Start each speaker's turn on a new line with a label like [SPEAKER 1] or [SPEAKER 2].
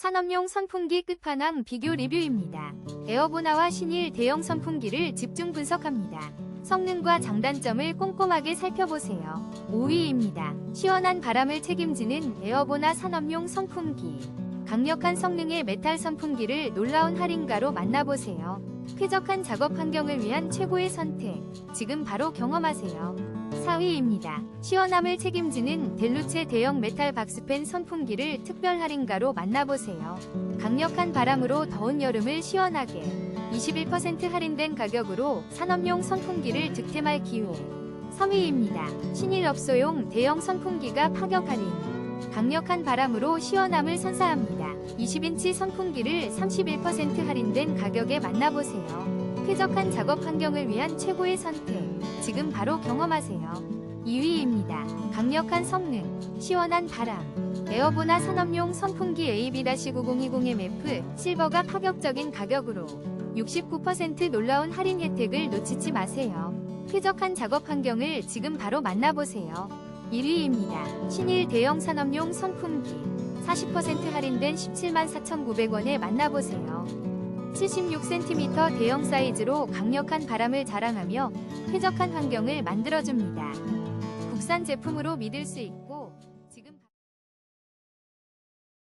[SPEAKER 1] 산업용 선풍기 끝판왕 비교 리뷰입니다. 에어보나와 신일 대형 선풍기를 집중 분석합니다. 성능과 장단점을 꼼꼼하게 살펴보세요. 5위입니다. 시원한 바람을 책임지는 에어보나 산업용 선풍기. 강력한 성능의 메탈 선풍기를 놀라운 할인가로 만나보세요. 쾌적한 작업 환경을 위한 최고의 선택. 지금 바로 경험하세요. 4위입니다. 시원함을 책임지는 델루체 대형 메탈 박스팬 선풍기를 특별 할인가로 만나보세요. 강력한 바람으로 더운 여름을 시원하게 21% 할인된 가격으로 산업용 선풍기를 득템할 기회. 3위입니다. 신일 업소용 대형 선풍기가 파격 할인. 강력한 바람으로 시원함을 선사합니다. 20인치 선풍기를 31% 할인된 가격에 만나보세요. 쾌적한 작업 환경을 위한 최고의 선택. 지금 바로 경험하세요. 2위입니다. 강력한 성능, 시원한 바람. 에어보나 산업용 선풍기 AB-9020MF 실버가 파격적인 가격으로 69% 놀라운 할인 혜택을 놓치지 마세요. 쾌적한 작업 환경을 지금 바로 만나보세요. 1위입니다. 신일 대형 산업용 선풍기 40% 할인된 17만 4,900원에 만나보세요. 76cm 대형 사이즈로 강력한 바람을 자랑하며 쾌적한 환경을 만들어줍니다. 국산 제품으로 믿을 수 있고